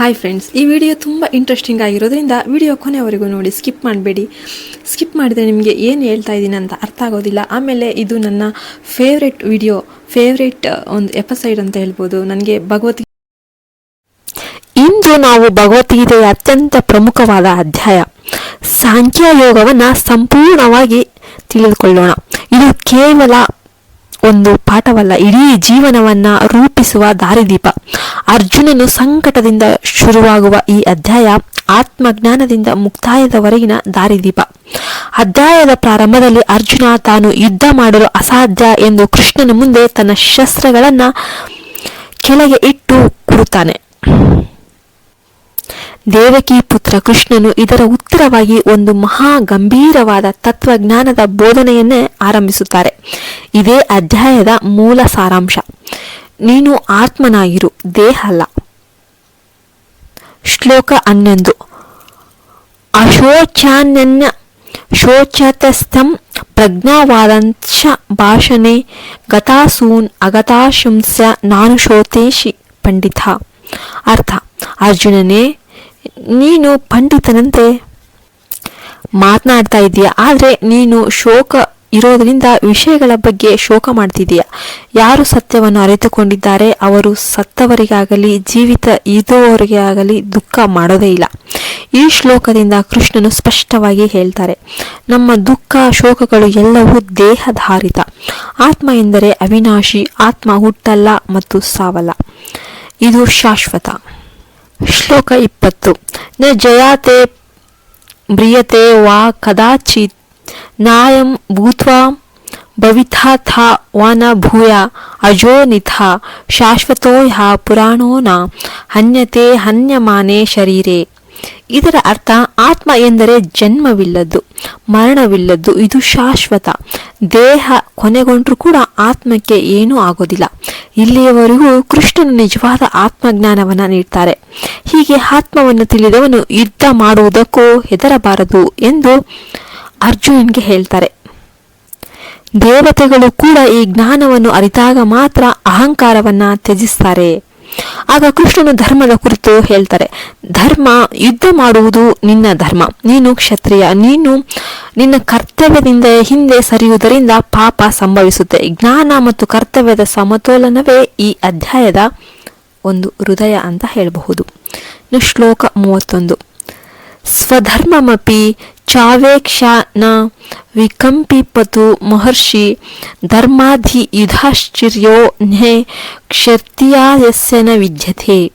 Hi friends ಈ video ತುಂಬ interesting ಆಗಿರೋದ್ರಿಂದ ವಿಡಿಯೋ ಕೊನೆವರೆಗೂ ನೋಡಿ ಸ್ಕಿಪ್ ಮಾಡಬೇಡಿ. ಸ್ಕಿಪ್ ಮಾಡಿದರೆ ನಿಮಗೆ ಏನು ಹೇಳ್ತಾ ಇದ್ದೀನಿ ಅಂತ ಅರ್ಥ ಆಗೋದಿಲ್ಲ. ಆಮೇಲೆ ಇದು ನನ್ನ ಫೇವ್ರೆಟ್ ವಿಡಿಯೋ ಫೇವ್ರೆಟ್ ಒಂದು ಎಪಿಸೈಡ್ ಅಂತ ಹೇಳ್ಬೋದು. ನನಗೆ ಭಗವದ್ಗೀತೆ ಇಂದು ನಾವು ಭಗವದ್ಗೀತೆಯ ಅತ್ಯಂತ ಪ್ರಮುಖವಾದ ಅಧ್ಯಾಯ. ಸಾಂಖ್ಯ ಯೋಗವನ್ನ ಸಂಪೂರ್ಣವಾಗಿ ತಿಳಿದುಕೊಳ್ಳೋಣ. ಇದು ಕೇವಲ ಒಂದು ಪಾಠವಲ್ಲ, ಇಡೀ ಜೀವನವನ್ನ ರೂಪಿಸುವ ದಾರಿದೀಪ. ಅರ್ಜುನನು ಸಂಕಟದಿಂದ ಶುರುವಾಗುವ ಈ ಅಧ್ಯಾಯ ಆತ್ಮಜ್ಞಾನದಿಂದ ಮುಕ್ತಾಯದವರೆಗಿನ ದಾರಿದೀಪ. ಅಧ್ಯಾಯದ ಪ್ರಾರಂಭದಲ್ಲಿ ಅರ್ಜುನ ತಾನು ಯುದ್ಧ ಮಾಡಲು ಅಸಾಧ್ಯ ಎಂದು ಕೃಷ್ಣನ ಮುಂದೆ ತನ್ನ ಶಸ್ತ್ರಗಳನ್ನ ಕೆಳಗೆ ಇಟ್ಟು ಕೂರುತ್ತಾನೆ. ದೇವಕಿ ಪುತ್ರ ಕೃಷ್ಣನು ಇದರ ಉತ್ತರವಾಗಿ ಒಂದು ಮಹಾ ಗಂಭೀರವಾದ ತತ್ವಜ್ಞಾನದ ಬೋಧನೆಯನ್ನೇ ಆರಂಭಿಸುತ್ತಾರೆ. ಇದೇ ಅಧ್ಯಾಯದ ಮೂಲ ಸಾರಾಂಶ. ನೀನು ಆತ್ಮನಾಗಿರು, ದೇಹ ಅಲ್ಲ. ಶ್ಲೋಕ ಹನ್ನೊಂದು. ಅಶೋಚಾನ್ಯ ಶೋಚತಸ್ಥಂ ಪ್ರಜ್ಞಾವಾದಂಶ ಭಾಷಣೆ ಗತಾಸೂನ್ ಅಗತಾಶಂಸ ನಾನು ಶೋತೇಶಿ ಪಂಡಿತ. ಅರ್ಥ. ಅರ್ಜುನನೇ, ನೀನು ಪಂಡಿತನಂತೆ. ಮಾತನಾಡ್ತಾ ಇದೀಯ, ಆದರೆ ನೀನು ಶೋಕ ಇರೋದ್ರಿಂದ ವಿಷಯಗಳ ಬಗ್ಗೆ ಶೋಕ ಮಾಡ್ತಿದೀಯ. ಯಾರು ಸತ್ಯವನ್ನು ಅರಿತುಕೊಂಡಿದ್ದಾರೆ? ಅವರು ಸತ್ತವರಿಗಾಗಲಿ, ಜೀವಿತ ಇರುವವರಿಗೆ ಆಗಲಿ ದುಃಖ ಮಾಡೋದೇ ಇಲ್ಲ. ಈ ಶ್ಲೋಕದಿಂದ ಕೃಷ್ಣನು ಸ್ಪಷ್ಟವಾಗಿ ಹೇಳ್ತಾರೆ, ನಮ್ಮ ದುಃಖ, ಶೋಕಗಳು ಎಲ್ಲವೂ ದೇಹಧಾರಿತ. ಆತ್ಮ ಎಂದರೆ ಅವಿನಾಶಿ, ಆತ್ಮ ಹುಟ್ಟಲ್ಲ ಮತ್ತು ಸಾವಲ್ಲ. ಇದು ಶಾಶ್ವತ. ಶ್ಲೋಕ ಇಪ್ಪತ್ತು. ನ ಜಯಾತೆ ಬ್ರಿಯತೆ ವಾ ಕದಾಚಿತ್ ನಾಯಂ ಭೂತ್ವಾ ಭವಿಥಾ ವಾನ ಭೂಯ ಅಜೋ ನಿಥ ಶಾಶ್ವತೋ ಯ ಪುರಾಣೋ ನ ಹನ್ಯತೆ ಹನ್ಯಮಾನೆ ಶರೀರೆ. ಇದರ ಅರ್ಥ ಆತ್ಮ ಎಂದರೆ ಜನ್ಮವಿಲ್ಲದ್ದು, ಮರಣವಿಲ್ಲದ್ದು, ಇದು ಶಾಶ್ವತ. ದೇಹ ಕೊನೆಗೊಂಡ್ರೂ ಕೂಡ ಆತ್ಮಕ್ಕೆ ಏನೂ ಆಗೋದಿಲ್ಲ. ಇಲ್ಲಿಯವರೆಗೂ ಕೃಷ್ಣನ ನಿಜವಾದ ಆತ್ಮಜ್ಞಾನವನ್ನ ನೀಡ್ತಾರೆ. ಹೀಗೆ ಆತ್ಮವನ್ನು ತಿಳಿದವನು ಯುದ್ಧ ಮಾಡುವುದಕ್ಕೂ ಹೆದರಬಾರದು ಎಂದು ಅರ್ಜುನನ್ಗೆ ಹೇಳ್ತಾರೆ. ದೇವತೆಗಳು ಕೂಡ ಈ ಜ್ಞಾನವನ್ನು ಅರಿತಾಗ ಮಾತ್ರ ಅಹಂಕಾರವನ್ನ ತ್ಯಜಿಸ್ತಾರೆ. ಆಗ ಕೃಷ್ಣನು ಧರ್ಮದ ಕುರಿತು ಹೇಳ್ತಾರೆ, ಧರ್ಮ, ಯುದ್ಧ ಮಾಡುವುದು ನಿನ್ನ ಧರ್ಮ. ನೀನು ಕ್ಷತ್ರಿಯ, ನೀನು ನಿನ್ನ ಕರ್ತವ್ಯದಿಂದ ಹಿಂದೆ ಸರಿಯುವುದರಿಂದ ಪಾಪ ಸಂಭವಿಸುತ್ತೆ. ಜ್ಞಾನ ಮತ್ತು ಕರ್ತವ್ಯದ ಸಮತೋಲನವೇ ಈ ಅಧ್ಯಾಯದ ಒಂದು ಹೃದಯ ಅಂತ ಹೇಳಬಹುದು. ಶ್ಲೋಕ ಮೂವತ್ತೊಂದು. ಸ್ವಧರ್ಮಮಪಿ ಚಾವೇಕ್ಷ ನ ವಿಕಂಪಿಪತು ಮಹರ್ಷಿ ಧರ್ಮಾಧಿ ಯುಧಾಶ್ಚರ್ಯೋ ನ್ಹೇ ಕ್ಷತ್ರಿಯಾಯಸ್ಯನ ವಿದ್ಯತೆ.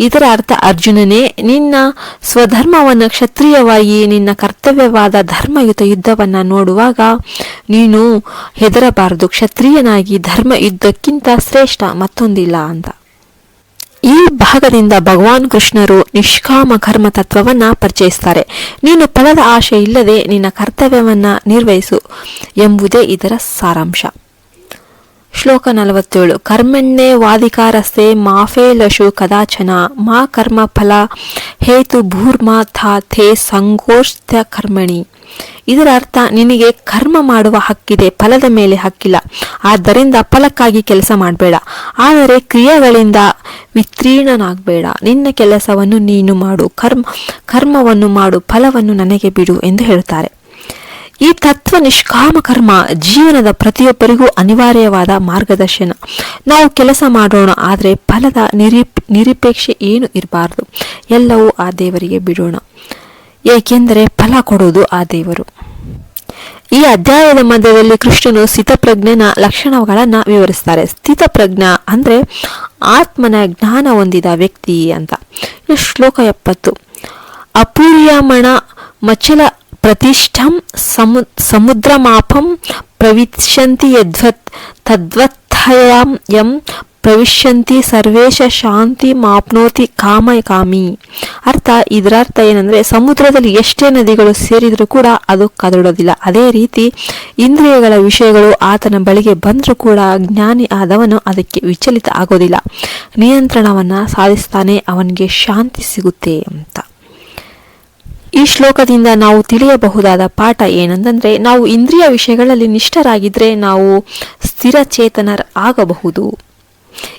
ಇದರ ಅರ್ಥ, ಅರ್ಜುನನೇ, ನಿನ್ನ ಸ್ವಧರ್ಮವನ್ನು ಕ್ಷತ್ರಿಯವಾಗಿ ನಿನ್ನ ಕರ್ತವ್ಯವಾದ ಧರ್ಮಯುತ ಯುದ್ಧವನ್ನು ನೋಡುವಾಗ ನೀನು ಹೆದರಬಾರದು. ಕ್ಷತ್ರಿಯನಾಗಿ ಧರ್ಮ ಯುದ್ಧಕ್ಕಿಂತ ಶ್ರೇಷ್ಠ ಮತ್ತೊಂದಿಲ್ಲ ಅಂತ. ಈ ಭಾಗದಿಂದ ಭಗವಾನ್ ಕೃಷ್ಣರು ನಿಷ್ಕಾಮ ಕರ್ಮ ತತ್ವವನ್ನ ಪರಿಚಯಿಸ್ತಾರೆ. ನೀನು ಫಲದ ಆಶೆ ಇಲ್ಲದೆ ನಿನ್ನ ಕರ್ತವ್ಯವನ್ನ ನಿರ್ವಹಿಸು ಎಂಬುದೇ ಇದರ ಸಾರಾಂಶ. ಶ್ಲೋಕ ನಲವತ್ತೇಳು. ಕರ್ಮಣ್ಣೆ ವಾದಿಕಾರಸ್ತೆ ಮಾಫೇಲಶು ಕದಾಚನ. ಮಾ ಕರ್ಮ ಫಲ ಹೇತು ಭೂರ್ಮಾ ಥಾ ಥೇ ಕರ್ಮಣಿ. ಇದರ ಅರ್ಥ ನಿನಗೆ ಕರ್ಮ ಮಾಡುವ ಹಕ್ಕಿದೆ, ಫಲದ ಮೇಲೆ ಹಕ್ಕಿಲ್ಲ. ಆದ್ದರಿಂದ ಫಲಕ್ಕಾಗಿ ಕೆಲಸ ಮಾಡಬೇಡ. ಆದರೆ ಕ್ರಿಯೆಗಳಿಂದ ವಿತ್ತೀರ್ಣನಾಗಬೇಡ. ನಿನ್ನ ಕೆಲಸವನ್ನು ನೀನು ಮಾಡು. ಕರ್ಮ, ಕರ್ಮವನ್ನು ಮಾಡು. ಫಲವನ್ನು ನನಗೆ ಬಿಡು ಎಂದು ಹೇಳುತ್ತಾರೆ ಈ ತತ್ವ ನಿಷ್ಕಾಮ ಕರ್ಮ ಜೀವನದ ಪ್ರತಿಯೊಬ್ಬರಿಗೂ ಅನಿವಾರ್ಯವಾದ ಮಾರ್ಗದರ್ಶನ. ನಾವು ಕೆಲಸ ಮಾಡೋಣ, ಆದರೆ ಫಲದ ನಿರೀಪ್, ನಿರೀಪೇಕ್ಷೆ ಏನು ಇರಬಾರದು. ಎಲ್ಲವೂ ಆ ದೇವರಿಗೆ ಬಿಡೋಣ. ಏಕೆಂದರೆ ಫಲ ಕೊಡುವುದು ಆ ದೇವರು. ಈ ಅಧ್ಯಾಯದ ಮಧ್ಯದಲ್ಲಿ ಕೃಷ್ಣನು ಸ್ಥಿತಪ್ರಜ್ಞನ ಲಕ್ಷಣಗಳನ್ನ ವಿವರಿಸ್ತಾರೆ. ಸ್ಥಿತಪ್ರಜ್ಞ ಅಂದ್ರೆ ಆತ್ಮನ ಜ್ಞಾನ ಹೊಂದಿದ ವ್ಯಕ್ತಿ ಅಂತ. ಶ್ಲೋಕ ಎಪ್ಪತ್ತು. ಅಪೂರ್ಯಮಣ ಮಚಲ ಪ್ರತಿಷ್ಠಂ ಸಮು ಸಮುದ್ರಮಾಪಂ ಪ್ರವಿಶ್ಯಂತಿ ಯದ್ವತ್ ಯಂ ಪ್ರವಿಶ್ಯಂತಿ ಸರ್ವೇಶ ಶಾಂತಿ ಮಾಪ್ನೋತಿ ಕಾಮ ಕಾಮಿ ಅರ್ಥ ಇದರ ಅರ್ಥ ಏನಂದ್ರೆ ಸಮುದ್ರದಲ್ಲಿ ಎಷ್ಟೇ ನದಿಗಳು ಸೇರಿದರೂ ಕೂಡ ಅದು ಕದಡೋದಿಲ್ಲ. ಅದೇ ರೀತಿ ಇಂದ್ರಿಯಗಳ ವಿಷಯಗಳು ಆತನ ಬಳಿಗೆ ಬಂದರೂ ಕೂಡ ಜ್ಞಾನಿ ಆದವನು ಅದಕ್ಕೆ ವಿಚಲಿತ ಆಗೋದಿಲ್ಲ. ನಿಯಂತ್ರಣವನ್ನ ಸಾಧಿಸ್ತಾನೆ, ಅವನಿಗೆ ಶಾಂತಿ ಸಿಗುತ್ತೆ ಅಂತ. ಈ ಶ್ಲೋಕದಿಂದ ನಾವು ತಿಳಿಯಬಹುದಾದ ಪಾಠ ಏನಂತಂದ್ರೆ ನಾವು ಇಂದ್ರಿಯ ವಿಷಯಗಳಲ್ಲಿ ನಿಷ್ಠರಾಗಿದ್ರೆ ನಾವು ಸ್ಥಿರ ಚೇತನರ ಆಗಬಹುದು.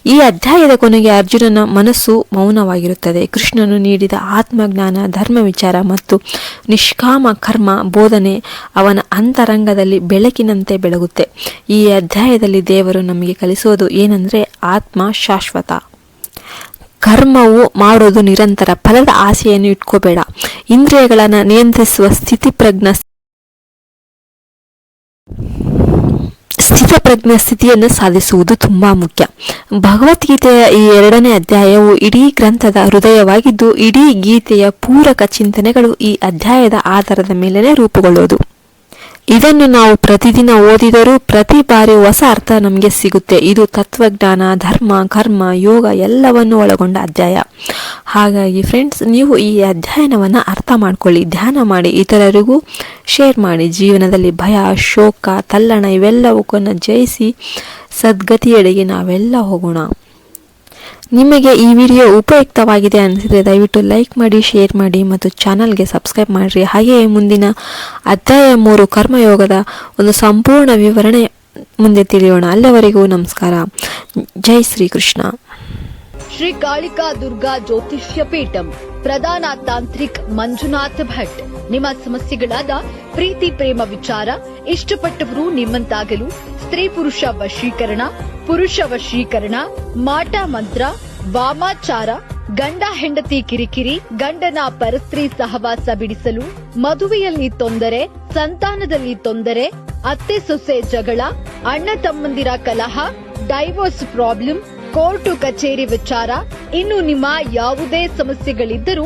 ಈ ಅಧ್ಯಾಯದ ಕೊನೆಗೆ ಅರ್ಜುನನ ಮನಸ್ಸು ಮೌನವಾಗಿರುತ್ತದೆ. ಕೃಷ್ಣನು ನೀಡಿದ ಆತ್ಮಜ್ಞಾನ, ಧರ್ಮ ವಿಚಾರ ಮತ್ತು ನಿಷ್ಕಾಮ ಕರ್ಮ ಬೋಧನೆ ಅವನ ಅಂತರಂಗದಲ್ಲಿ ಬೆಳಕಿನಂತೆ ಬೆಳಗುತ್ತೆ. ಈ ಅಧ್ಯಾಯದಲ್ಲಿ ದೇವರು ನಮಗೆ ಕಲಿಸೋದು ಏನಂದ್ರೆ, ಆತ್ಮ ಶಾಶ್ವತ. ಕರ್ಮವು ಮಾಡೋದು ನಿರಂತರ, ಫಲದ ಆಸೆಯನ್ನು ಇಟ್ಕೋಬೇಡ. ಇಂದ್ರಿಯಗಳನ್ನು ನಿಯಂತ್ರಿಸುವ ಸ್ಥಿತಿಪ್ರಜ್ಞ ಸ್ಥಿತಪ್ರಜ್ಞ ಸ್ಥಿತಿಯನ್ನು ಸಾಧಿಸುವುದು ತುಂಬಾ ಮುಖ್ಯ. ಭಗವದ್ಗೀತೆಯ ಈ ಎರಡನೇ ಅಧ್ಯಾಯವು ಇಡೀ ಗ್ರಂಥದ ಹೃದಯವಾಗಿದ್ದು, ಇಡೀ ಗೀತೆಯ ಪೂರಕ ಚಿಂತನೆಗಳು ಈ ಅಧ್ಯಾಯದ ಆಧಾರದ ಮೇಲೆನೆ ರೂಪುಗೊಳ್ಳುವುದು. ಇದನ್ನು ನಾವು ಪ್ರತಿದಿನ ಓದಿದರೂ ಪ್ರತಿ ಬಾರಿ ಹೊಸ ಅರ್ಥ ನಮಗೆ ಸಿಗುತ್ತೆ. ಇದು ತತ್ವಜ್ಞಾನ, ಧರ್ಮ, ಕರ್ಮ, ಯೋಗ ಎಲ್ಲವನ್ನು ಒಳಗೊಂಡ ಅಧ್ಯಾಯ. ಹಾಗಾಗಿ ಫ್ರೆಂಡ್ಸ್ ನೀವು ಈ ಅಧ್ಯಯನವನ್ನು ಅರ್ಥ ಮಾಡ್ಕೊಳ್ಳಿ, ಧ್ಯಾನ ಮಾಡಿ, ಇತರರಿಗೂ ಶೇರ್ ಮಾಡಿ. ಜೀವನದಲ್ಲಿ ಭಯ, ಶೋಕ, ತಲ್ಲಣ ಇವೆಲ್ಲವಕ್ಕನ್ನು ಜಯಿಸಿ ಸದ್ಗತಿಯೆಡೆಗೆ ನಾವೆಲ್ಲ ಹೋಗೋಣ. ನಿಮಗೆ ಈ ವಿಡಿಯೋ ಉಪಯುಕ್ತವಾಗಿದೆ ಅನಿಸಿದರೆ ದಯವಿಟ್ಟು ಲೈಕ್ ಮಾಡಿ, ಶೇರ್ ಮಾಡಿ ಮತ್ತು ಚಾನಲ್ಗೆ ಸಬ್ಸ್ಕ್ರೈಬ್ ಮಾಡಿರಿ. ಹಾಗೆಯೇ ಮುಂದಿನ ಅಧ್ಯಾಯ ಮೂರು ಕರ್ಮಯೋಗದ ಒಂದು ಸಂಪೂರ್ಣ ವಿವರಣೆ ಮುಂದೆ ತಿಳಿಯೋಣ. ಅಲ್ಲಿವರೆಗೂ ನಮಸ್ಕಾರ. ಜೈ ಶ್ರೀಕೃಷ್ಣ. ಶ್ರೀ ಕಾಳಿಕಾ ದುರ್ಗಾ ಜ್ಯೋತಿಷ್ಯ ಪೀಠಂ ಪ್ರಧಾನ ತಾಂತ್ರಿಕ್ ಮಂಜುನಾಥ್ ಭಟ್. ನಿಮ್ಮ ಸಮಸ್ಯೆಗಳಾದ ಪ್ರೀತಿ, ಪ್ರೇಮ, ವಿಚಾರ, ಇಷ್ಟಪಟ್ಟವರು ನಿಮ್ಮಂತಾಗಲು ಸ್ತ್ರೀ ಪುರುಷ ವಶೀಕರಣ ಪುರುಷ ವಶೀಕರಣ, ಮಾಟ ಮಂತ್ರ, ವಾಮಾಚಾರ, ಗಂಡ ಹೆಂಡತಿ ಕಿರಿಕಿರಿ, ಗಂಡನ ಪರಸ್ತ್ರೀ ಸಹವಾಸ ಬಿಡಿಸಲು, ಮದುವೆಯಲ್ಲಿ ತೊಂದರೆ, ಸಂತಾನದಲ್ಲಿ ತೊಂದರೆ, ಅತ್ತೆ ಸೊಸೆ ಜಗಳ, ಅಣ್ಣ ತಮ್ಮಂದಿರ ಕಲಹ ಡೈವೋರ್ಸ್ ಪ್ರಾಬ್ಲಮ್ ಕೋರ್ಟು ಕಚೇರಿ ವಿಚಾರ, ಇನ್ನು ನಿಮ್ಮ ಯಾವುದೇ ಸಮಸ್ಯೆಗಳಿದ್ದರೂ